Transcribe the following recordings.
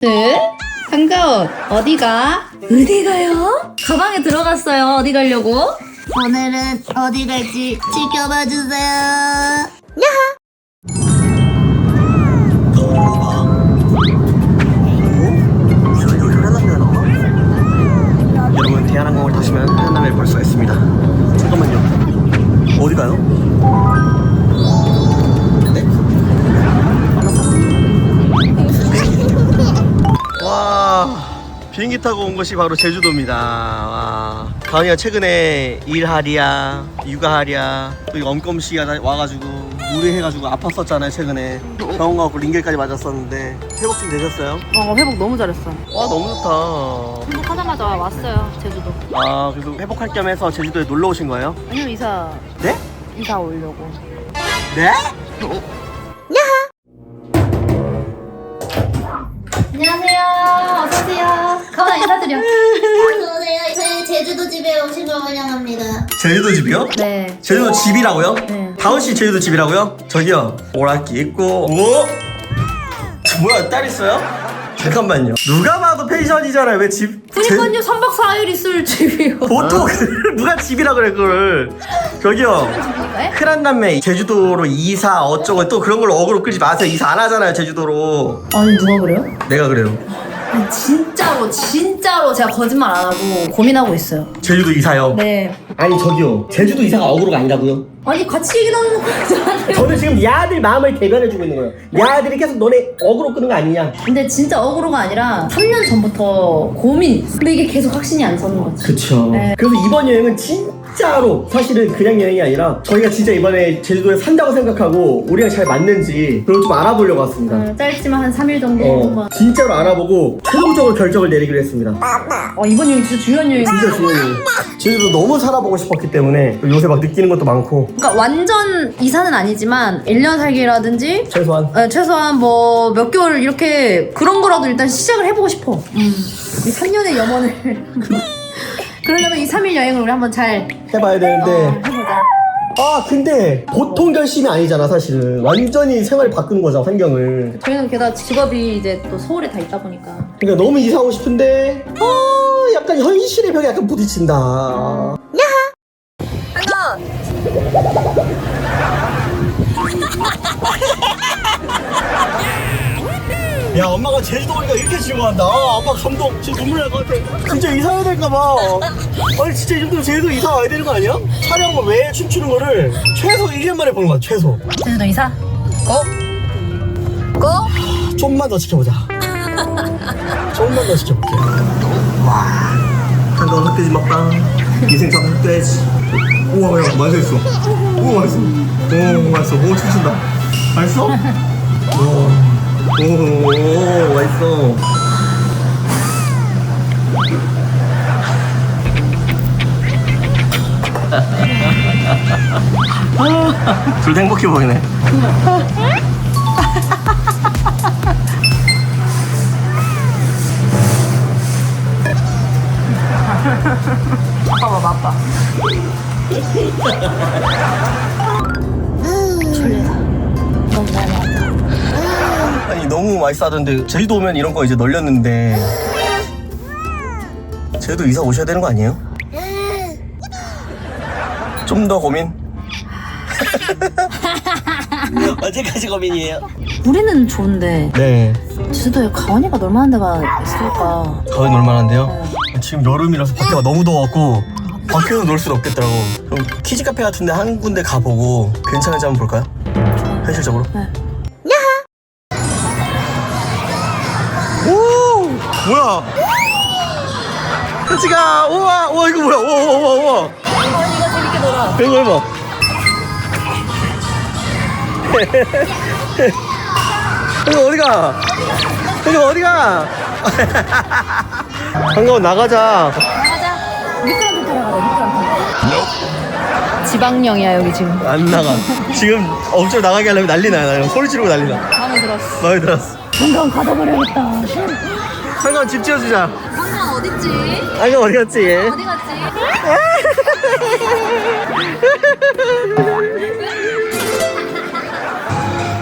네? 한가운 어디가? 어디 가요? 가방에 들어갔어요. 어디 가려고? 오늘은 어디 갈지 지켜봐 주세요. 여러분 대한항공을 타시면 현안남매를 볼 수가 있습니다 잠깐만요 어디 가요? 비행기 타고 온 곳이 바로 제주도입니다 와. 가은이가 최근에 일하랴 육아하랴 또 이거 엄검씨가 다- 와가지고 무리해가지고 아팠었잖아요 최근에 병원 가고 링겔까지 맞았었는데 회복 좀 되셨어요? 어, 회복 너무 잘했어. 와 너무 좋다. 회복하자마자 왔어요. 제주도. 아 그래서 회복할 겸 해서 제주도에 놀러 오신 거예요? 아니요, 이사, 네? 이사 오려고. 네? 집에 오신 걸 환영합니다. 제주도 집이요? 네. 제주도 집이라고요? 네. 다은 씨 제주도 집이라고요? 저기요 오락기 있고 오? 저 뭐야 딸 있어요? 잠깐만요 누가 봐도 펜션이잖아요 왜 집? 그니까요, 3박 4일 있을 집이요. 보통 누가 집이라 그래 그걸 저기요 집이니까요? 큰한 남매 제주도로 이사 어쩌고 또 그런 걸로 어그로 끌지 마세요 이사 안 하잖아요 제주도로 아니, 누가 그래요? 내가 그래요 아니, 진짜로, 진짜로 제가 거짓말 안 하고 고민하고 있어요. 제주도 이사요 네. 아니 저기요 제주도 이사가 어그로가 아니라고요? 아니, 같이 얘기 나누는 거잖아요. 저는 지금 야들 마음을 대변해주고 있는 거예요 야들이 계속 너네 어그로 끄는 거 아니냐 근데 진짜 어그로가 아니라 3년 전부터 고민. 근데 이게 계속 확신이 안 서는 거지. 그쵸 네. 그래서 이번 여행은 진짜 로 사실은 그냥 여행이 아니라 저희가 진짜 이번에 제주도에 산다고 생각하고 우리랑 잘 맞는지 그걸 좀 알아보려고 왔습니다 어, 짧지만 한 3일 정도 어, 한번. 진짜로 알아보고 최종적으로 결정을 내리기로 했습니다 어, 이번 여행 진짜 중요한 여행. 진짜 중요해요 제주도 너무 살아보고 싶었기 때문에 또 요새 막 느끼는 것도 많고 그러니까 완전 이사는 아니지만 1년 살기라든지 최소한 어, 최소한 뭐 몇 개월 이렇게 그런 거라도 일단 시작을 해보고 싶어. 음. 이 3년의 염원을. 그러려면 이 3일 여행을 우리 한번 잘 해봐야 어, 되는데. 해보자. 아 근데 보통 결심이 아니잖아 사실은. 완전히 생활을 바꾸는 거잖아 환경을. 저희는 게다가 직업이 이제 또 서울에 다 있다 보니까. 그러니까 너무 이사하고 싶은데 아 약간 현실의 벽에 약간 부딪힌다 야 엄마가 제주도 오니까 이렇게 즐거워한다. 아, 아빠 감동 지금 눈물 날 것 같아. 진짜 이사해야 될까봐. 아니 진짜 이 정도면 제주도 이사 와야 되는 거 아니야? 촬영을 왜 춤추는 거를 최소 1년 만에 보는 거야 최소. 제주도 이사? 고? 고? 좀만 더 지켜보자. 좀만 더 지켜볼게. 와. 한강 흑돼지 먹방 기생성 흑돼지. 우와 야 맛있어. 우와 맛있어. 오 맛있어. 오 춤춘다. 맛있어? 오, 오 맛있어 둘 다 행복해 보이네 아빠 봐봐 아빠. 맛있어하던데 제주도 오면 이런 거 이제 널렸는데 제주도 이사 오셔야 되는 거 아니에요? 좀 더 고민? 언제까지 고민이에요? 우리는 좋은데 네 제주도에 가원이가 놀 만한 데가 있을까? 가을 놀만한데요? 지금 여름이라서 밖에가 너무 더웠고 밖에서 놀 수는 없겠더라고 그럼 키즈 카페 같은데 한 군데 가보고 괜찮은지 한번 볼까요? 현실적으로 네. 뭐야 혜지가 우와 우와 이거 뭐야 우와 우와 우와 우와 가원이가 재밌게 놀아. 이거 해봐 이거 어디가 이거 어디가 한가원 나가자 나가자. 미끄럼틀 타러 가자 미끄럼틀. 지방령이야 여기 지금. 안 나가 지금 억지로 나가게 하려면 난리 나요 소리 지르고 난리 나 마음에 들었어. 마음에 들었어 한강 가둬버려야겠다. 한가원 집 지어주자 한강 어딨지? 한가원 어디 갔지 어디 갔지?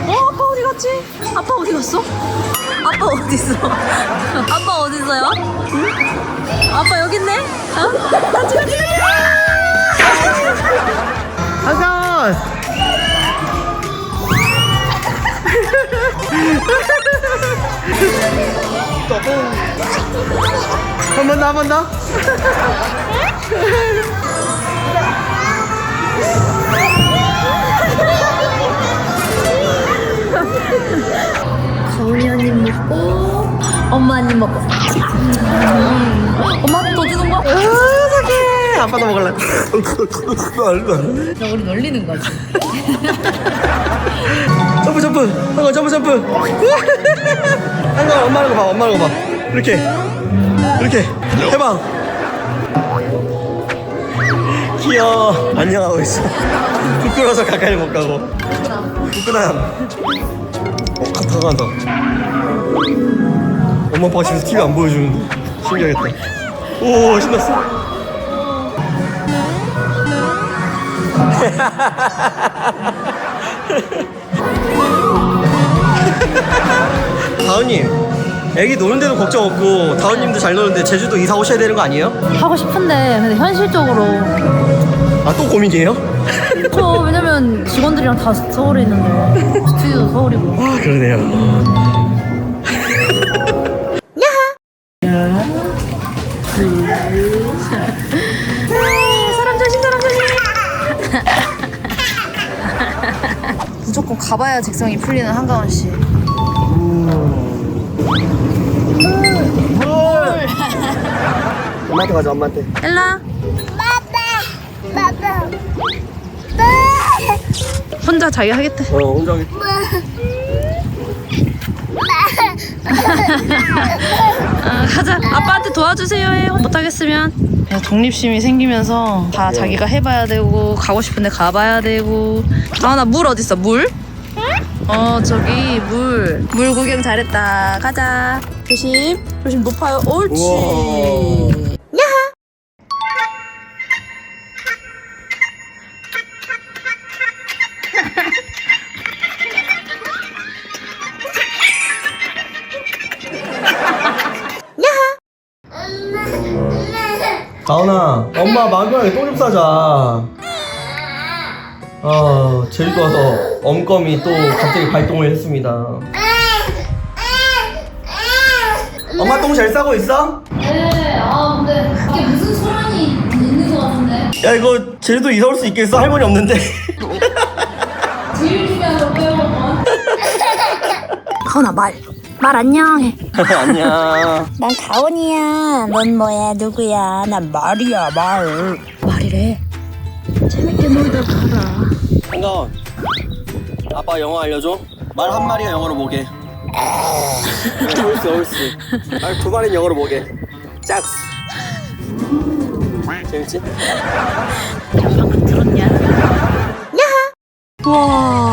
어, 아빠 어디 갔지? 아빠 어디 갔어? 아빠 어디 있어? 아빠 어디 있어요? 응? 아빠 여기 있네? 어? 같이 같이 아가 한 번 더, 한 번 더. 가은이 한입 먹고 엄마 한입 먹고 음. 엄마한테 더 주는 거야? 아. 아빠도 먹을래. 나 우리 놀리는 거지 점프 점프. 한거 점프 점프. 한거 엄마 하는 거 봐. 엄마 하는 거 봐. 이렇게. 이렇게. 해봐. 귀여워. 안녕하고 있어. 부끄러워서 가까이 못 가고. 부끄러움. 어, 간다. 엄마 아빠가 집에서 TV 안 보여주는데. 신기하겠다. 오, 신났어. 다은님, 애기 노는데도 걱정 없고 다은님도 잘 노는데 제주도 이사 오셔야 되는 거 아니에요? 하고 싶은데 근데 현실적으로 아 또 고민이에요? 저 왜냐면 직원들이랑 다 서울에 있는데 스튜디오도 서울이고 아 그러네요. 사람 조심 사람 조심 무조건 가봐야 직성이 풀리는 한가원 씨 엄마한테 가자 엄마한테. 빠빠 빠빠 혼자 자기 하겠대. 어 혼자 하겠다. 아, 가자. 아빠한테 도와주세요. 해요 못하겠으면. 그냥 독립심이 생기면서 다 자기가 해봐야 되고 가고 싶은데 가봐야 되고. 아 나 물 어딨어? 물? 어 저기 물. 물 구경 잘했다. 가자. 조심. 조심 높아요. 옳지. 우와. 다은아, 엄마 마그랑에 똥좀 싸자. 아, 제주도 와서 엄검이 또 갑자기 발동을 했습니다. 엄마 똥 잘 싸고 있어? 네, 아 근데 이게 무슨 소란이 있는 것 같은데 야 이거 제주도 이사 올 수 있겠어? 할머니 없는데. 제일 중요한 거 빼먹어 가은아 말 말 안녕해 안녕. 난 가온이야 넌 뭐야 누구야 난 말이야 말 말이래 한가원. 아빠 영어 알려줘. 말 한 마리가 영어로 뭐게? 옳스 옳스. 말두 마리는 영어로 뭐게? 짝스. 재밌지? 들었냐? 야하 와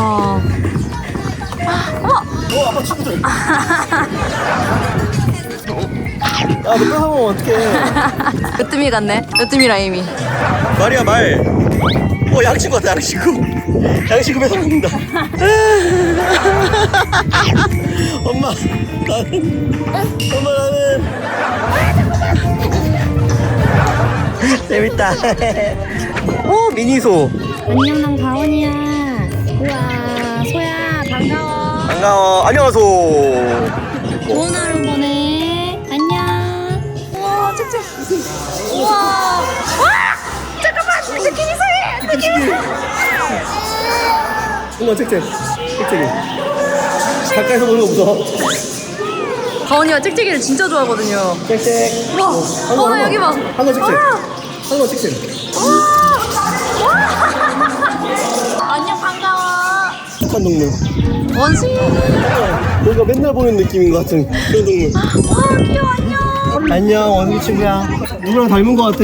어 아빠 친구들. 야너 뺏어먹으면 어떡해. 으뜸이 같네 으뜸이 라임이 말이야 말. 어 양친구 같다 양친구. 양친구 뺏어 먹는다. 엄마 나는 엄마 나는 재밌다. 오 미니소. 안녕 난 가온이야 우와 반가워 반가워. 안녕하소. 좋은 하루 보내 안녕 우와 잭잭 우와 와 잠깐만 느낌 이상해 느낌 엄마 책책. 책책이. 가까이서 보는 거 무서워. 가은이가 잭잭이를 진짜 좋아하거든요 책책. 우와 한 거, 어한 거. 여기 봐 한거 책책. 와. 한거 책책. 안 착한 동물. 원숭이 뭔가 맨날 보는 느낌인 것 같은 그런 동물. 와 귀여워 안녕 안녕 원숭이 친구야. 누구랑 닮은 것 같아.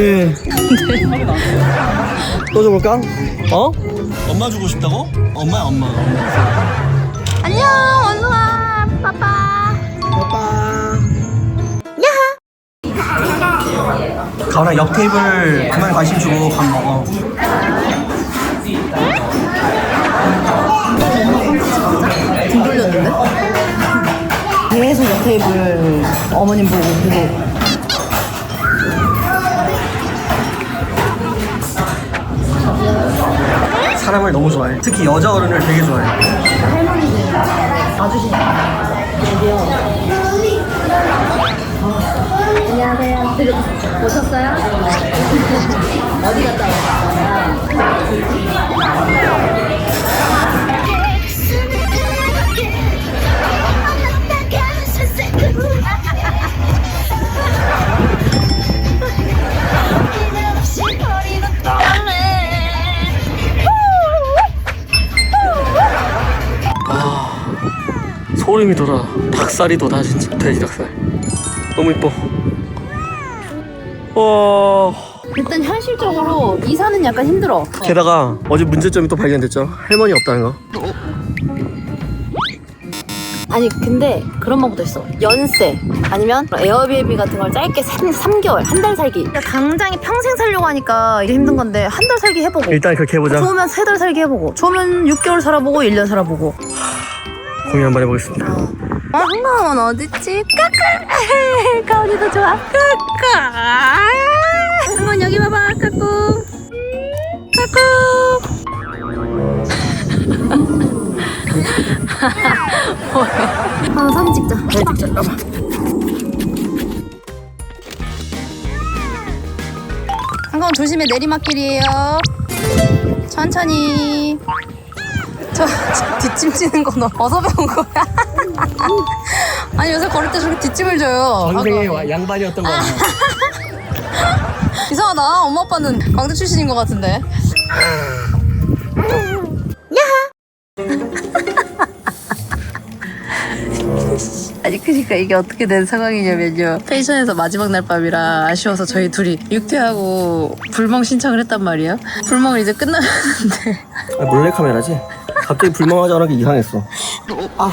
또 줘볼까? 어? 엄마 주고 싶다고? 엄마야 엄마. 안녕 원숭아 빠빠 빠빠. 가은아 옆 테이블 그만 관심 주고 밥 먹어. 테이블 어머님 보고 계속 사람을 너무 좋아해. 특히 여자 어른을 되게 좋아해. 안녕하세요. 들어 오셨어요? 어디 갔다 왔어요? 소름이 돋아. 닭살이 돋아 진짜. 돼지 닭살. 너무 이뻐. 와. 일단 현실적으로 이사는 약간 힘들어. 게다가 어제 문제점이 또 발견됐죠. 할머니 없다는 거. 아니 근데 그런 방법도 있어 연세 아니면 에어비앤비 같은 걸 짧게 3, 개월 한 달 살기 그러니까 당장에 평생 살려고 하니까 이게 힘든 건데 한 달 살기 해보고 일단 그렇게 해보자. 좋으면 세 달 살기 해보고 좋으면 6개월 살아보고 1년 살아보고 고민 한번 해보겠습니다. 어, 한가원 어딨지? 까꿍! 가은이도 좋아. 까꿍! 한번 여기 봐봐 까꿍! 까꿍! 아 사진 찍자 사진 찍자. 봐봐 한가원 조심해 내리막길이에요. 천천히 저, 저 뒷짐 지는 거 너 어디서 배운 거야? 아니 요새 걸을 때 저렇게 뒷짐을 줘요. 아까. 양반이었던 거 같아. 이상하다. 엄마 아빠는 광주 출신인 것 같은데. 아니 그러니까 이게 어떻게 된 상황이냐면요 펜션에서 마지막 날 밤이라 아쉬워서 저희 둘이 육퇴하고 불멍 신청을 했단 말이에요 불멍을 이제 끝났는데 아, 몰래 카메라지? 갑자기 불멍하지 않게 이상했어. 아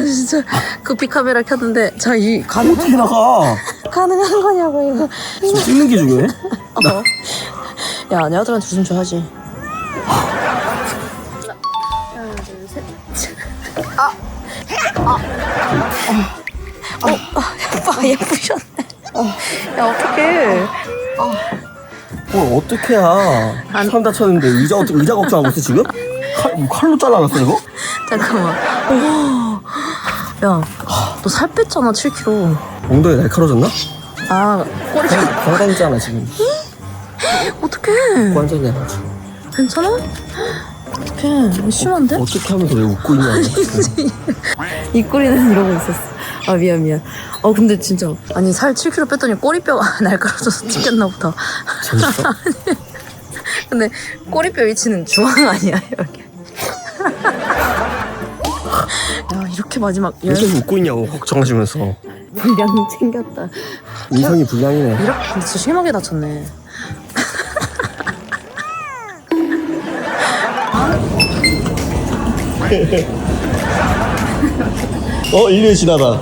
진짜 급히 카메라 켰는데 저이 가능한, 어떻게 나가? 가능한 거냐고 이거 지금 찍는 게 중요해? 어. 야, 내 아들한테 좀 줘야지. 하나, 둘, 셋. 아. 아. 어, 오빠 예쁘셨네. 야, 어떡해. 뭘 어떻게 해야. 사람 다쳤는데 의자, 어떻게- 의자 걱정하고 있어, 지금? 칼, 뭐 칼로 잘라놨어, 이거? 잠깐만. 오. 야, 너 살 뺐잖아, 7kg. 엉덩이 날카로워졌나? 아, 꼬리. 건강이잖아, 지금. 어떡해. 완전히 해가지고. 괜찮아? 어떡해. 심한데? 어떻게 하면서 왜 웃고 있냐. 이 꼬리는 이러고 있었어. 아 미안 미안. 어 근데 진짜 아니 살 7kg 뺐더니 꼬리뼈가 날카로워져서 찢겼나 보다. 재밌어? 근데 꼬리뼈 위치는 중앙 아니야 여기. 야 이렇게 마지막 왜열 계속 웃고 있냐고, 걱정하시면서. 분량 챙겼다. 인성이 불량이네. 이렇게 진짜 심하게 다쳤네. 어, 1년 지나다.